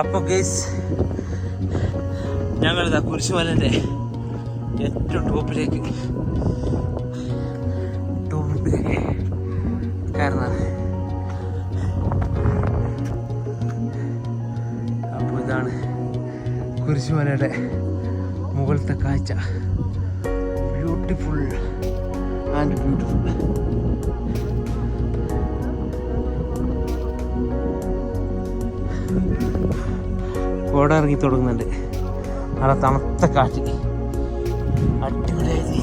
അപ്പോൾ ഗേസ് ഞങ്ങളിതാ കുരിശുമലന്റെ ഏറ്റവും ടോപ്പിലേക്ക് ടോപ്പിലേക്ക് കയറുന്നത് അപ്പോൾ ഇതാണ് കുരിശുമലയുടെ മുകളിലത്തെ കാഴ്ച. ബ്യൂട്ടിഫുൾ ആൻഡ് ബ്യൂട്ടിഫുൾ കോട ഇറങ്ങി തുടങ്ങുന്നുണ്ട്. നല്ല തണുത്ത കാറ്റ്. അടിപൊളിയായി.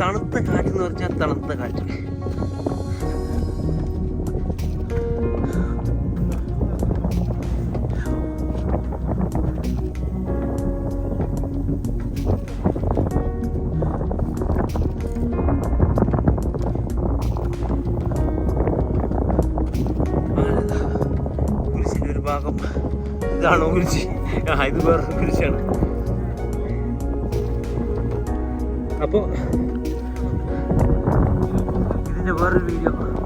തണുത്ത കാറ്റ് എന്ന് പറഞ്ഞാൽ തണുത്ത കാറ്റ്. ഭാഗം ഇതാണോ കുരിശ്? ആ ഇത് വേറൊരു കുരിശാണ്. അപ്പോ var video.